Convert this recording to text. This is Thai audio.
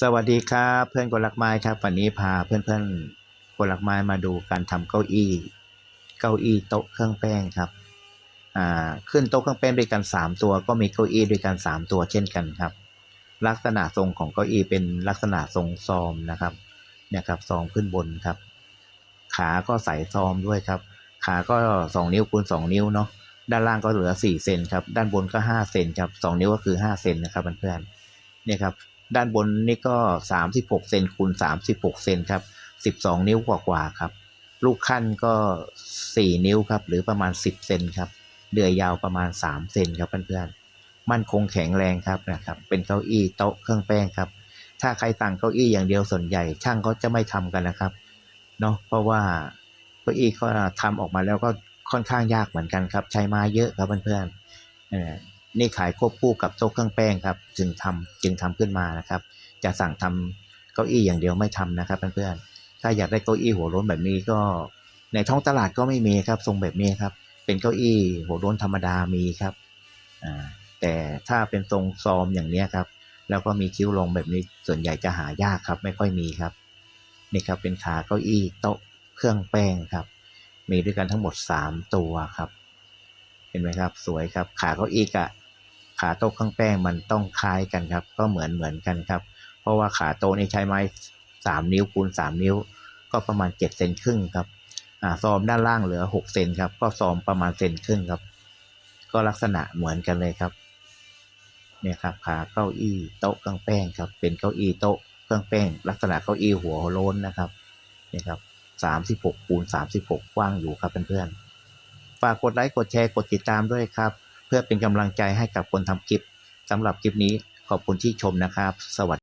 สวัสดีครับเพื่อนคนรักไม้ครับ วันนี้พาเพื่อนๆคนรักไม้มาดูการทำเก้าอี้ เก้าอี้โต๊ะเครื่องแป้งครับอ่าขึ้นโต๊ะเครื่องแป้งด้วยกันสามตัวก็มีเก้าอี้ด้วยกันสามตัวเช่นกันครับ ลักษณะทรงของเก้าอี้เป็นลักษณะทรงซอมนะครับเนี่ยครับซอมขึ้นบนครับ ขาก็ใส่ซอมด้วยครับ ขาก็สองนิ้วคูณสองนิ้วเนาะด้านล่างก็เหลือสี่เซนครับด้านบนก็ห้าเซนครับสองนิ้วก็คือห้าเซนนะครับเพื่อนๆเนี่ยครับ ด้านบนนี่ก็ 36เซนคูณ36เซนครับ12 นิ้วกว่าๆครับ ลูกขั้นก็ 4 นิ้วครับ หรือประมาณ 10เซนครับเดือยยาวประมาณ 3 เซนครับเพื่อนๆมั่นคงแข็งแรงครับนะครับ เป็นเก้าอี้โต๊ะเครื่องแป้งครับ ถ้าใครสั่งเก้าอี้อย่างเดียวส่วนใหญ่ ช่างเขาจะไม่ทำกันนะครับเนาะเพราะว่าเก้าอี้ก็ทำออกมาแล้วก็ค่อนข้างยากเหมือนกันครับ ใช้ไม้เยอะครับเพื่อนๆ นี่ขายควบคู่กับโต๊ะเครื่องแป้งครับ จึงทำจึงทำขึ้นมานะครับ จะสั่งทำเก้าอี้อย่างเดียวไม่ทำนะครับเพื่อนๆถ้าอยากได้เก้าอี้หัวล้นแบบนี้ก็ ในท้องตลาดก็ไม่มีครับทรงแบบนี้ครับ เป็นเก้าอี้หัวล้นธรรมดามีครับอ่าแต่ถ้าเป็นทรงซอมอย่างนี้ครับ แล้วก็มีคิ้วลงแบบนี้ส่วนใหญ่จะหายากครับ ไม่ค่อยมีครับนี่ครับเป็นขาเก้าอี้โต๊ะเครื่องแป้งครับ มีด้วยกันทั้งหมดสามตัวครับ เห็นไหมครับ สวยครับ ขาเก้าอี้กับ ขาโต๊ะเครื่องแป้งมันต้องคล้ายกันครับ ก็เหมือนเหมือนกันครับ เพราะว่าขาโต๊ะนี่ใช้ไม้สามนิ้วคูณสามนิ้ว ก็ประมาณเจ็ดเซนครึ่งครับอ่าซอมด้านล่างเหลือหกเซนครับ ก็ซอมประมาณเซนครึ่งครับ ก็ลักษณะเหมือนกันเลยครับเนี่ยครับขาเก้าอี้โต๊ะเครื่องแป้งครับ เป็นเก้าอี้โต๊ะเครื่องแป้ง ลักษณะเก้าอี้หัวโล้นนะครับเนี่ยครับสามสิบหกคูณสามสิบหกกว้างอยู่ครับเพื่อนๆฝากกดไลค์กดแชร์กดติดตามด้วยครับ พื่อเป็นกำลังใจให้กับคนทำคลิปสำหรับคลิปนี้ขอบคุณที่ชมนะครับ สวัสดี